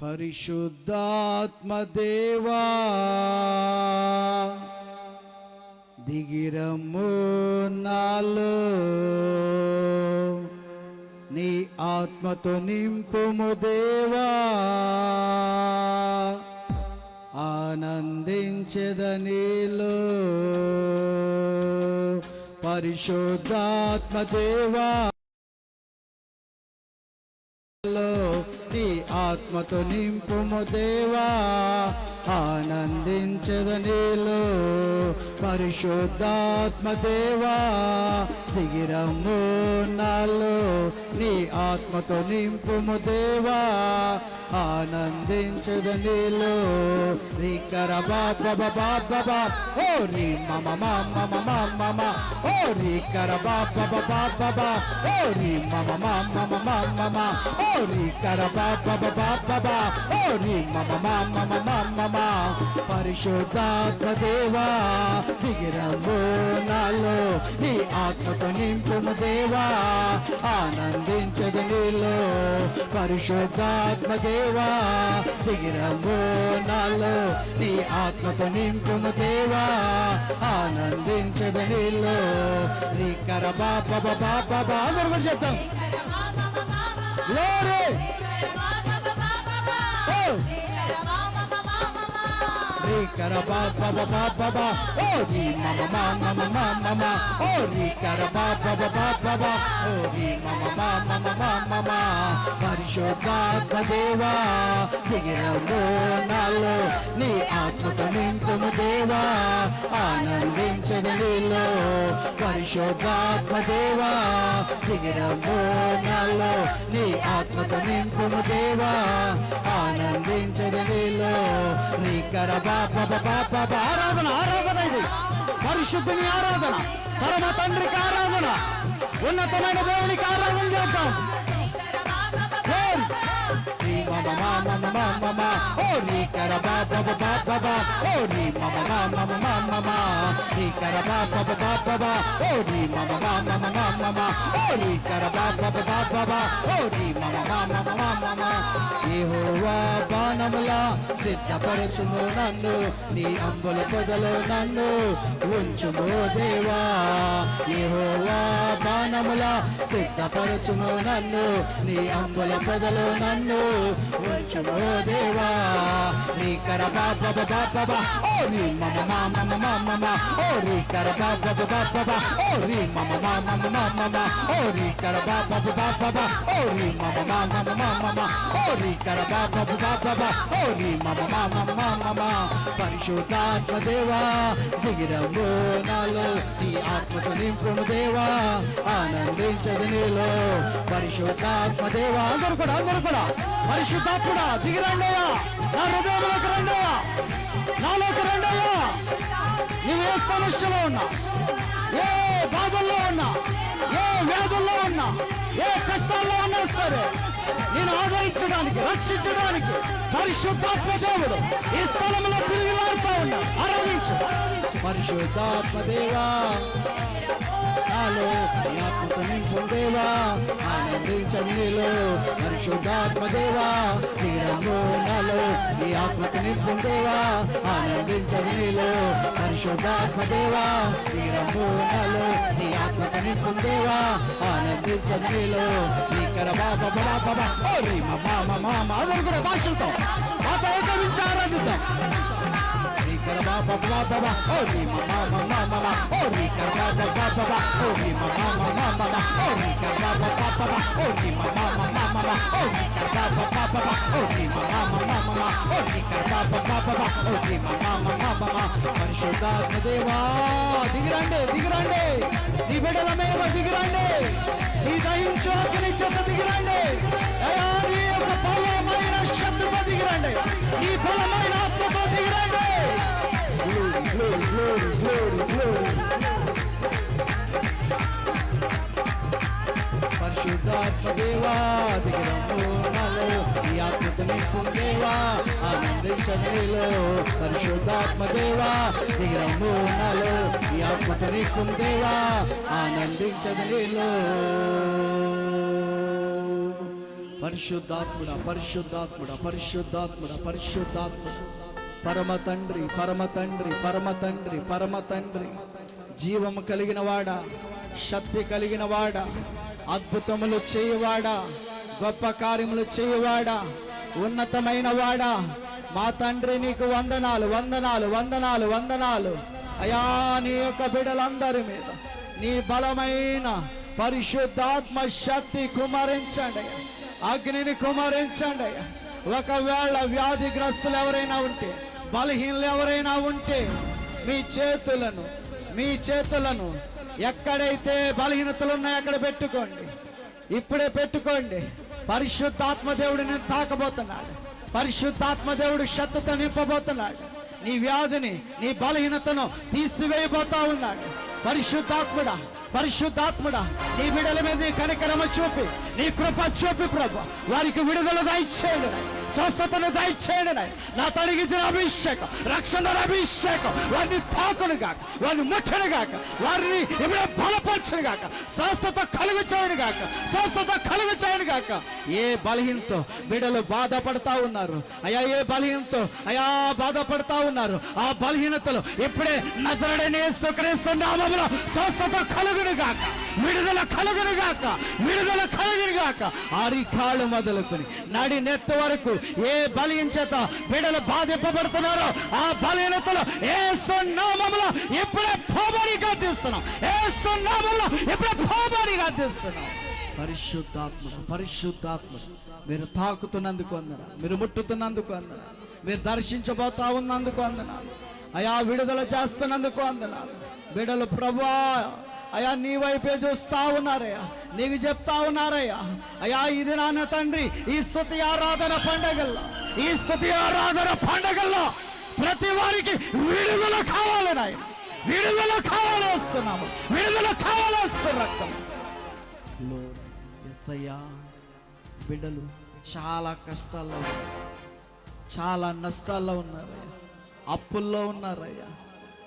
పరిశుద్ధాత్మదేవా దిగిరము నాలో నీ ఆత్మతో నింపుము దేవా ఆనందించదనిలో పరిశుద్ధాత్మదేవా ఆత్మతో నింపుము దేవా ఆనందించదనిలో. పరిశుద్ధాత్మదేవా దిగిరము నాలో నీ ఆత్మతో నింపుము దేవా ఆనందించదు ఆనందించదనిలో రీకర బాబా బాబా ఓ నీ మమ మమ మమ మమ ఓ రీకర బాబా బాబా ఓ నీ మమ మమ మమ మమ ఓ రీకర బాబా బాబా ఓ నీ మమ మమ మమ మమ పరిశుద్ధాత్మ దేవా దిగిరము నాలో. నీ ఆత్మతో నింపుము దేవా ఆనందించదు నీలో. పరిశుద్ధాత్మ దేవా దిగిరము నాలో. నీ ఆత్మతో నింపుము దేవా ఆనందించదు నీలో. నీ కర బాబా బాబా బాబా చెప్తాం. Glory! రీ కర బాబా బాబా బాబా ఓ రీ మమ మమ మమ మమ ఓ రీ కర బాబా బాబా బాబా ఓ రీ మమ మమ మమ మమ పరిశుద్ధాత్మ దేవా దిగిరము నాలో నీ ఆత్మతో నింపుము దేవా ఆనందించదు నీలో పరిశుద్ధాత్మ దేవా దిగిరము నాలో నీ ఆత్మతో నింపుము దేవా ఆనందించదు నీలో నీ కర బాబా బాబా బాబా ఆరాధన ఆరాధన ఇది. పరిశుద్ధిని ఆరాధన పరమ తండ్రికి ఆరాధన. ఉన్నతమైన దేవునికి ఆరాధన చేద్దాం. బాణములా సిద్ధపరచుము నన్ను నీ అంబుల పొదలో నన్ను ఉంచుము దేవా బాణములా సిద్ధపరచుము నన్ను. నీ అంబుల పొదలో నన్ను ఉంచుము దేవా. నీ కర బాబా బాబా ఓ నీ మమ మమ మమ మమ. ఓ నీ కర బాబా బాబా ఓ నీ మమ మమ మమ మమ. ఓ నీ కర బాబా బాబా ఓ నీ మమ మమ మమ మమ. ఓ నీ కర బాబా బాబా ఓ నీ మమ మమ మమ మమ. పరిశుద్ధాత్మ దేవా దిగిరము నాలో నీ ఆత్మకు నింపును దేవా. ఆనందించదు నీలో పరిశుద్ధాత్మ దేవా అందరూ కూడా అందరూ కూడా. పరిశుద్ధాత్ముడా దిగిరండయ్యా నా హృదయంలోకి రండయ్యా. నాలోకి రండయ్యా. నువ్వు ఏ సమస్యలో ఉన్నా ఏ బాధల్లో ఉన్నా ఏ వ్యాధుల్లో ఉన్నా ఏ కష్టాల్లో ఉన్నా సరే నేను ఆదరించడానికి రక్షించడానికి పరిశుద్ధాత్మ దేవుడు ఈ స్థలంలో తిరిగి లాడుతా ఉన్నా. ఆరాధించు. పరిశుద్ధాత్మ దేవా నాలో నీ ఆత్మతో నింపు పరిశుద్ధాత్మదేవా ఆనందించని నాలో నీ ఆత్మతో నింపు దేవా ఆనందించని నీలో నాలో నీ ఆత్మతో నింపు నీ కర బాబా బాబా బాబా ఓ రీ అందరూ కూడా భాషలతో మాతో ఆరాధిద్దాం నీ కర బాబా బాబా బాబా ఓ రీ మమా మమా మమా ఓ రీ కర బాబా బాబా బాబా ఓ రీ మమా మమా మమా ఓ రీ కర బాబా బాబా బాబా ఓ రీ మమా మమా మమా ఓ రీ కర బాబా బాబా బాబా ఓ రీ మమా మమా మమా ఓ రీ కర బాబా బాబా బాబా ఓ రీ మమా మమా మమా పరిశుద్ధాత్మ దేవా దిగిరండి. దిగిరండి నీ బిడ్డల మీద దిగిరండి నీ దయించు అగ్ని చేత దిగిరండి అయ్యా, నీ యొక్క బలమైన శక్తితో దిగిరండి. ఈ బలమైన ఆత్మతో దిగిరండి. పరిశుద్ధాత్మ దేవా దిగిరము నాలో ఈ ఆత్మతో నింపు దేవా ఆనందించనిలో పరిశుద్ధాత్మ దేవా దిగిరము నాలో ఈ ఆత్మతో నింపు దేవా ఆనందించనిలో పరిశుద్ధాత్ముడ పరిశుద్ధాత్ముడ పరిశుద్ధాత్ముడ పరిశుద్ధాత్ముడ. పరమ తండ్రి పరమ తండ్రి పరమ తండ్రి పరమ తండ్రి. జీవము కలిగిన వాడా శక్తి కలిగిన వాడా అద్భుతములు చేయువాడా గొప్ప కార్యములు చేయువాడా ఉన్నతమైన వాడా మా తండ్రి నీకు వందనాలు వందనాలు వందనాలు వందనాలు. అయా నీ యొక్క బిడలందరి మీద నీ బలమైన పరిశుద్ధాత్మ శక్తి కుమరించండి. అయ్యా. అగ్నిని కుమరించండి. అయ్యా. ఒకవేళ వ్యాధిగ్రస్తులు ఎవరైనా ఉంటే బలహీనలు ఎవరైనా ఉంటే మీ చేతులను మీ చేతులను ఎక్కడైతే బలహీనతలు ఉన్నాయో అక్కడ పెట్టుకోండి. ఇప్పుడే పెట్టుకోండి. పరిశుద్ధాత్మ దేవుడిని తాకబోతున్నాడు. పరిశుద్ధాత్మ దేవుడు నింపబోతున్నాడు. నీ వ్యాధిని నీ బలహీనతను తీసివేయబోతా ఉన్నాడు. పరిశుద్ధాత్ముడా పరిశుద్ధాత్ముడా నీ బిడల మీద నీ కనికరమ చూపి నీ కృప చూపి ప్రభు. వారికి విడుదల దయచేయడు స్వస్థతను దయచేయడు నా తడిగించిన అభిషేకం రక్షణ అభిషేకం వారిని తాకును గాక వారిని ముట్టను గాక వారిని ఇప్పుడు బలపరచను గాక స్వస్థత కలుగు చేయను గాక స్వస్థత కలుగు చేయను గాక ఏ బలహీనతో బిడలు బాధపడతా ఉన్నారు? అయ్యా ఏ బలహీనతో? అయా బాధపడతా ఉన్నారు? ఆ బలహీనతలు ఇప్పుడే నజరడనే సుక్రీస్తు స్వస్థత కలుగు గాక విడుదల కలుగును గాక విడుదల కలుగును గాక ఆరికాళ్ళు మొదలుకొని నడి నెత్త వరకు ఏ బలహీన చేత బిడలు బాధింపబడుతున్నారో ఆ బలహీనతలు ఏ సున్నామంలో ఇప్పుడే పోబడి గర్దిస్తున్నాం ఏ సున్నామంలో ఇప్పుడే పోబడి గర్దిస్తున్నాం పరిశుద్ధాత్మ పరిశుద్ధాత్మ మీరు తాకుతున్నందుకు అందన మీరు ముట్టుతున్నందుకు అందన మీరు దర్శించబోతా ఉన్నందుకు అందనాలు అయా విడుదల చేస్తున్నందుకు అందనాలు బిడలు ప్రభా అయా నీ వైపే చూస్తా ఉన్నారయ్యా. నీకు చెప్తా ఉన్నారయ్యా. అయా ఇది నాన్న తండ్రి ఈ స్థుతి ఆరాధన పండగల్లో ఈ స్థుతి ఆరాధన పండగల్లో ప్రతి వారికి విడుదల కావాలి నాయన. విడుదల కావాలి వస్తున్నాము. విడుదల కావాలి వస్తున్న రక్తం. బిడ్డలు చాలా కష్టాల్లో చాలా నష్టాల్లో ఉన్నారయ్యా. అప్పుల్లో ఉన్నారయ్యా.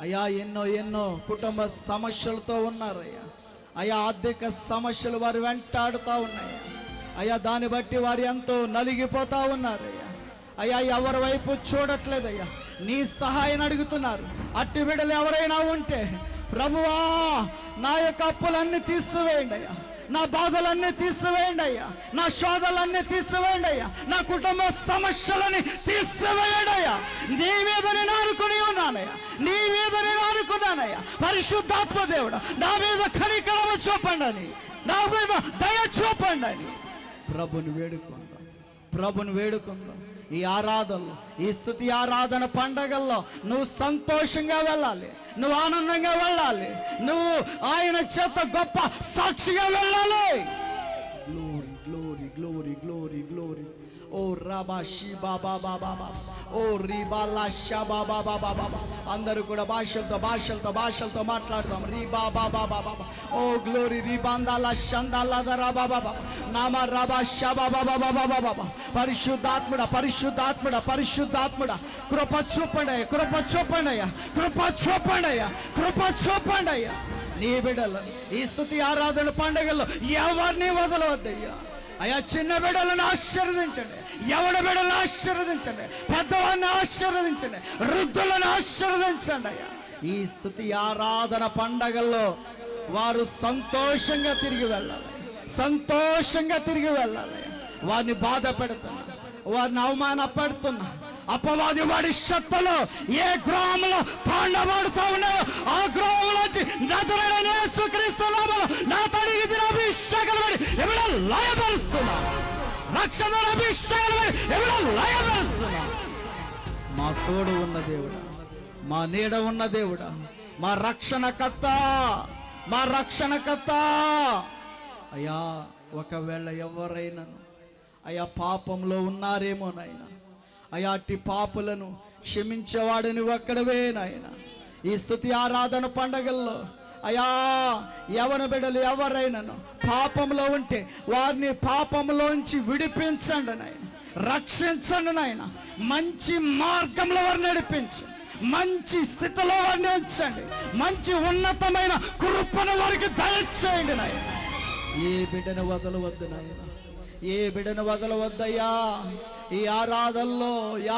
అయ్యా ఎన్నో ఎన్నో కుటుంబ సమస్యలతో ఉన్నారయ్యా. అయ్యా ఆర్థిక సమస్యలు వారు వెంటాడుతూ ఉన్నాయి. అయ్యా దాన్ని బట్టి వారు ఎంతో నలిగిపోతా ఉన్నారయ్యా. అయ్యా ఎవరి వైపు చూడట్లేదయ్యా. నీ సహాయం అడుగుతున్నారు. అట్టి బిడ్డలు ఎవరైనా ఉంటే ప్రభువా నా యొక్క అప్పులన్నీ తీసివేయండి అయ్యా. నా బాధలన్నీ తీసివేయండి అయ్యా. నా శోధలన్నీ తీసివేయండి అయ్యా. నా కుటుంబ సమస్యలని తీసివేయండి అయ్యా. నీ మీద నేను ఆడుకుని ఉన్నానయ్యా. నీ మీద నేను ఆడుకున్నానయ్యా పరిశుద్ధాత్మ దేవుడు నా మీద కనికరమ చూపండి అని నా మీద దయ చూపండి అని ప్రభుని వేడుకుందాం. ప్రభుని వేడుకుందాం. ఈ ఆరాధనలో ఈ స్థుతి ఆరాధన పండగల్లో నువ్వు సంతోషంగా వెళ్ళాలి నువ్వు ఆనందంగా వెళ్ళాలి నువ్వు ఆయన చేత గొప్ప సాక్షిగా వెళ్ళాలి. Glory glory glory glory glory. ఓ రాబా షీ బాబా బాబా బాబా ఓ రీబా లాషా బాబా బాబా బాబా అందరూ కూడా భాషలతో భాషలతో భాషలతో మాట్లాడతాం. రీ బాబా బాబా బాబా ఓ గ్లోరీ రీబాందాల షందాల బాబా బాబా నామ రాబా షా బాబా బాబా బాబా బాబా పరిశుద్ధాత్ముడ పరిశుద్ధాత్ముడ పరిశుద్ధాత్ముడ. కృప చూపండి కృప చూపండి కృప చూపండి కృప చూపండి నీ బిడ్డలు ఈ స్థుతి ఆరాధన పండుగల్లో ఎవరిని వదలవద్దయ్యా? అయ్యా చిన్న బిడ్డలను ఆశీర్వదించండి. ఎవడ బిడ్డలను ఆశీర్వదించండి? పెద్దవాడిని ఆశీర్వదించండి. వృద్ధులను ఆశీర్వదించండి అయ్యా. ఈ స్థుతి ఆరాధన పండగల్లో వారు సంతోషంగా తిరిగి వెళ్ళాలి. సంతోషంగా తిరిగి వెళ్ళాలి. వారిని బాధ పెడుతున్నా. వారిని అవమానపడుతున్నా అపవాది వాడి శక్తులు ఏ గ్రామంలో తాండవాడుతూ ఉన్నాయో ఆ గ్రామంలోంచి నజరడనే నా తడిగి అభిషేకాలు పడి ఎవడ లయపరుస్తున్నా రక్షణ మా తోడు ఉన్న దేవుడా మా నీడ ఉన్న దేవుడా మా రక్షణకర్త మా రక్షణకర్త. అయ్యా ఒకవేళ ఎవరైనాను అయ్యా పాపంలో ఉన్నారేమో నాయన. అయ్యా అట్టి పాపులను క్షమించేవాడు ఒక్కడవే నాయన. ఈ స్థుతి ఆరాధన పండగల్లో అయ్యా ఎవరి బిడ్డలు ఎవరైనాను? పాపంలో ఉంటే వారిని పాపంలోంచి విడిపించండి నాయన. రక్షించండి నాయన. మంచి మార్గంలో వారిని నడిపించండి మంచి స్థితిలో వారిని ఉంచండి. మంచి ఉన్నతమైన కృపను వారికి దయచేయండి నాయన. ఏ బిడ్డను వదలవద్దు నాయన. ఏ బిడను వదలవద్దయ్యా ఈ ఆరాధల్లో ఈ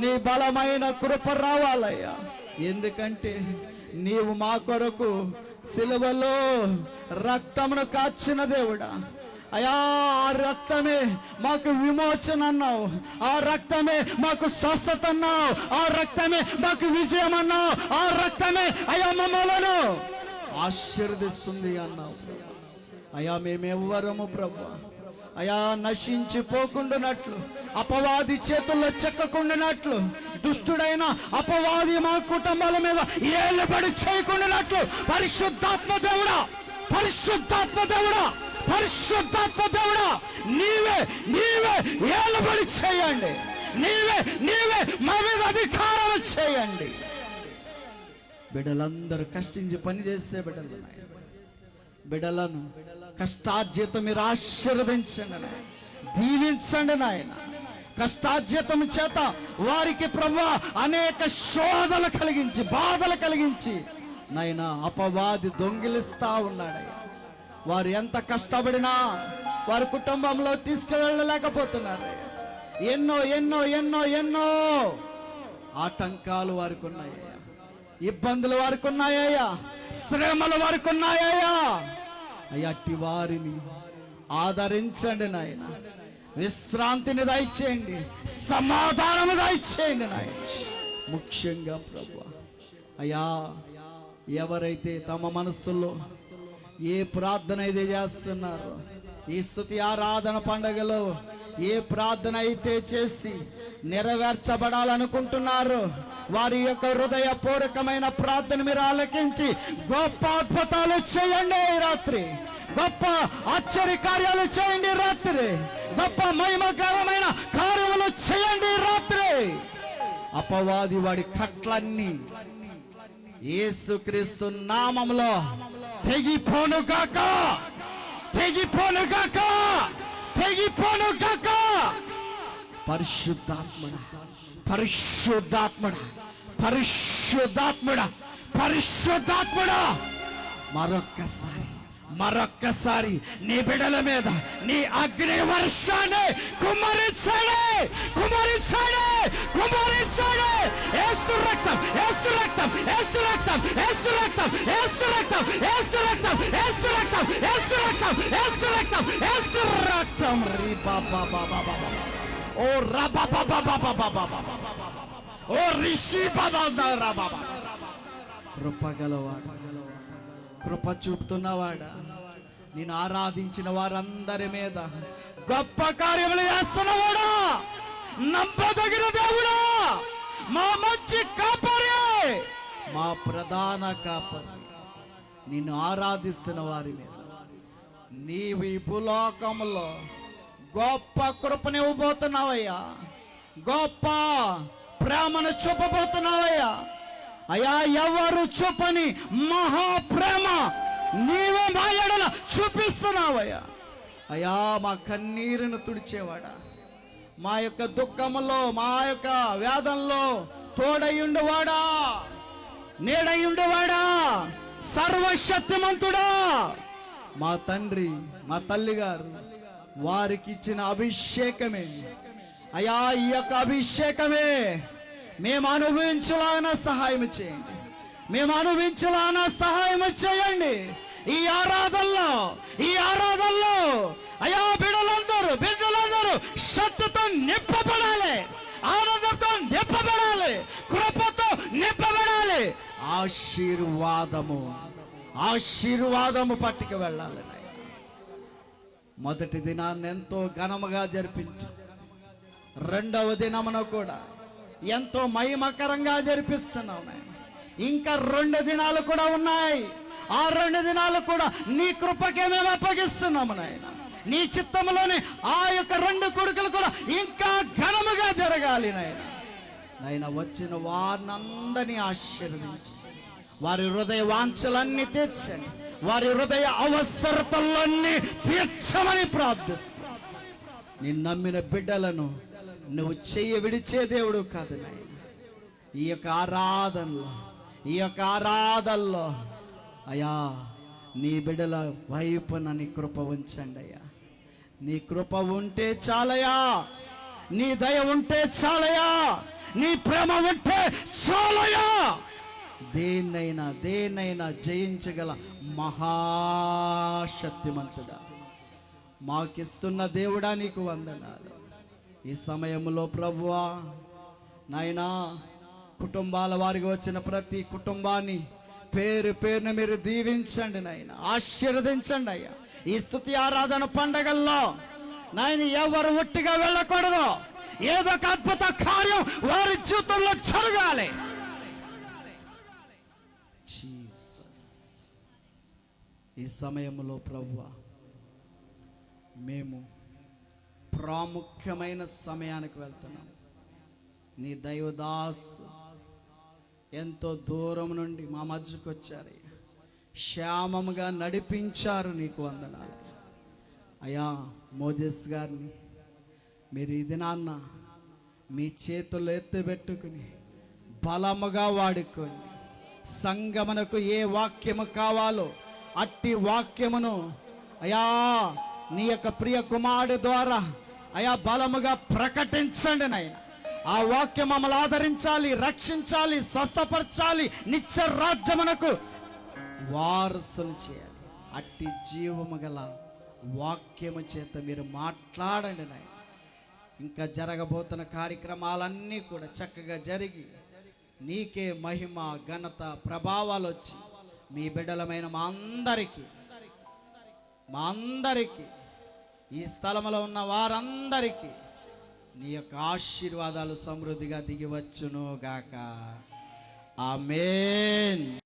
నీ బలమైన కృప రావాలయ్యా. ఎందుకంటే నీవు మా కొరకు సిలువలో రక్తమును కాచిన దేవుడా. అయా ఆ రక్తమే మాకు విమోచన అన్నావు. ఆ రక్తమే మాకు స్వస్థత అన్నావు. ఆ రక్తమే మాకు విజయం అన్నావు. ఆ రక్తమే అయా మమ్మలను ఆశీర్దిస్తుంది అన్నావు. అయా మేమెవ్వరము ప్రభు. అయా నశించిపోకుండానట్లు అపవాది చేతుల్లో చెక్కకుండానట్లు దుష్టుడైన అపవాది మా కుటుంబాల మీద ఏలుబడి చేయకుండానట్లు పరిశుద్ధాత్మ దేవుడా పరిశుద్ధాత్మ దేవుడా పరిశుద్ధాత్మ దేవుడా నీవే నీవే ఏలుబడి చేయండి. నీవే నీవే మా మీద అధికారం చేయండి. బిడ్డలందరూ కష్టించి పని చేస్తే బిడ్డలు. బిడ్డలను కష్టార్జితం మీరు ఆశీర్వదించండి దీవించండి నాయన. కష్టార్జితం చేత వారికి ప్రభు అనేక శోధలు కలిగించి బాధలు కలిగించి నాయన అపవాది దొంగిలిస్తా ఉన్నాడయ్యా వారు ఎంత కష్టపడినా వారి కుటుంబంలో తీసుకువెళ్ళలేకపోతున్నారు. ఎన్నో ఎన్నో ఎన్నో ఎన్నో ఆటంకాలు వారికి ఉన్నాయ్యా ఇబ్బందులు వారికి ఉన్నాయ్యా. శ్రమలు వారికి ఉన్నాయ్యా. అయ్యట్టి వారిని ఆదరించండి నాయన. విశ్రాంతిని దయచేయండి సమాధానము దయచేయండి నాయన. ముఖ్యంగా ప్రభు అయ్యా ఎవరైతే తమ మనస్సులో ఏ ప్రార్థన అయితే చేస్తున్నారో ఈ స్థుతి ఆరాధన పండగలో ఏ ప్రార్థన అయితే చేసి నెరవేర్చబడాలనుకుంటున్నారు వారి యొక్క హృదయ పూర్వకమైన ప్రార్థన మీరు ఆలకించి గొప్ప అద్భుతాలు చేయండి రాత్రి. గొప్ప ఆశ్చర్య కార్యాలు చేయండి రాత్రి. గొప్ప మహిమకరమైన కార్యములు చేయండి రాత్రి. అపవాది వాడి కట్లన్నీ ఏసుక్రీస్తు నామములో తెగిపోను కాక తెగిపోను కాక తెగిపోను కాక పరిశుద్ధాత్మడ పరిశుద్ధాత్మడ పరిశుద్ధాత్మడ పరిశుద్ధాత్మడ. మరొక్కసారి మరొక్కసారి నీ బిడల మీద నీ అగ్ని వర్షాన్ని కుమ్మరించాడు కుమ్మరించాడు కుమ్మరించాడు ఏసు రక్తం ఏసు రక్తం ఏసు రక్తం ఏసు రక్తం ఏసు రక్తం ఏసు రక్తం ఏసు రక్తం ఏసు రక్తం ఏసు రక్తం ఏసు రక్తం రీ బాబా బాబా బాబా ఓ రబా బాబా బాబా బాబా బాబా ఓ రిషి బాబా బాబా కృపగలవాడు కృప చూపుతున్నవాడా నేను ఆరాధించిన వారందరి మీద గొప్ప కార్యములు చేస్తున్నవాడా నమ్మదగిన దేవుడా? మా మంచి కాపరి! మా ప్రధాన కాపరి. నిన్ను ఆరాధిస్తున్న వారి మీద. నీవు ఈ భూలోకంలో గొప్ప కృపని ఇవ్వబోతున్నావయ్యా. గొప్ప ప్రేమను చూపబోతున్నావయ్యా. అయా ఎవరు చూపని మహా ప్రేమ నీవే మా ఎడల చూపిస్తున్నావయ్యా. అయ్యా మా కన్నీరును తుడిచేవాడా. మా యొక్క దుఃఖంలో మా యొక్క వేదంలో తోడయుండువాడా నీడయుండువాడా సర్వశక్తిమంతుడా. మా తండ్రి మా తల్లి గారు వారికి ఇచ్చిన అభిషేకమే. అయా ఈ యొక్క అభిషేకమే మేము అనుభవించలాగిన సహాయం చేయండి. మేము అనుభవించాలన్న సహాయం చేయండి. ఈ ఆరాధనలో ఈ ఆరాధనలో అయా బిడ్డలందరూ బిడ్డలందరూ శక్తితో నింపబడాలి. ఆనందంతో నింపబడాలి. కృపతో నింపబడాలి. ఆశీర్వాదము ఆశీర్వాదము పట్టుకు వెళ్ళాలి మొదటి దినాన్ని ఎంతో ఘనముగా జరిపించు. రెండవ దినమున కూడా ఎంతో మహిమకరంగా జరిపిస్తున్నావు నాయన. ఇంకా రెండు దినాలు కూడా ఉన్నాయి. ఆ రెండు దినాలు కూడా నీ కృపకే మేము అప్పగిస్తున్నాము నాయన. నీ చిత్తంలోనే ఆ యొక్క రెండు కొడుకులు కూడా ఇంకా ఘనముగా జరగాలి నాయన. నాయన వచ్చిన వారినందరినీ ఆశీర్వదించి. వారి హృదయ వాంఛలన్నీ తీర్చండి. వారి హృదయ అవసరతలన్నీ తీర్చమని ప్రార్థిస్తున్నాను నేను నమ్మిన బిడ్డలను నువ్వు చెయ్యి విడిచే దేవుడు కాదు నాయన. ఈ యొక్క ఆరాధనలో ఈ యొక్క ఆరాధల్లో అయ్యా నీ బిడ్డల వైపున నీ కృప ఉంచండి అయ్యా. నీ కృప ఉంటే చాలయా నీ దయ ఉంటే చాలయా నీ ప్రేమ ఉంటే చాలయా దేన్నైనా దేన్నైనా జయించగల మహాశక్తిమంతుడా. మాకిస్తున్న దేవుడా నీకు వందనాలు. ఈ సమయంలో ప్రభువా నాయనా కుటుంబాల వారికి వచ్చిన ప్రతి కుటుంబాన్ని పేరు పేరున మీరు దీవించండి నాయన. ఆశీర్వదించండి అయ్యా. ఈ స్థుతి ఆరాధన పండగల్లో నాయన ఎవరు ఒట్టిగా వెళ్ళకూడదు ఏదో ఒక అద్భుత కార్యం వారి జీవితంలో జరగాలి. ఈ సమయంలో ప్రభువా మేము ప్రాముఖ్యమైన సమయానికి వెళ్తున్నాం. నీ దైవదాస్ ఎంతో దూరం నుండి మా మధ్యకు వచ్చారు. శ్యామముగా నడిపించారు నీకు వందనాలు. అయ్యా మోజెస్ గారిని మీరు ఇది నాన్న మీ చేతుల్లో ఎత్తిపెట్టుకుని బలముగా వాడుకోండి. సంగమనకు ఏ వాక్యము కావాలో అట్టి వాక్యమును అయా నీ యొక్క ప్రియ కుమారుడు ద్వారా అయా బలముగా ప్రకటించండి నాయన. ఆ వాక్యం మమ్మల్ని ఆదరించాలి రక్షించాలి స్వస్థపరచాలి నిత్య రాజ్యమునకు వారసులు చేయాలి. అట్టి జీవము గల వాక్యము చేత మీరు మాట్లాడండి నాయన. ఇంకా జరగబోతున్న కార్యక్రమాలన్నీ కూడా చక్కగా జరిగి నీకే మహిమ ఘనత ప్రభావాలు వచ్చి మీ బిడ్డలమైన మా అందరికీ మా అందరికీ ఈ స్థలంలో ఉన్న వారందరికీ నీ యొక్క ఆశీర్వాదాలు సమృద్ధిగా దిగివచ్చును గాక. ఆమెన్.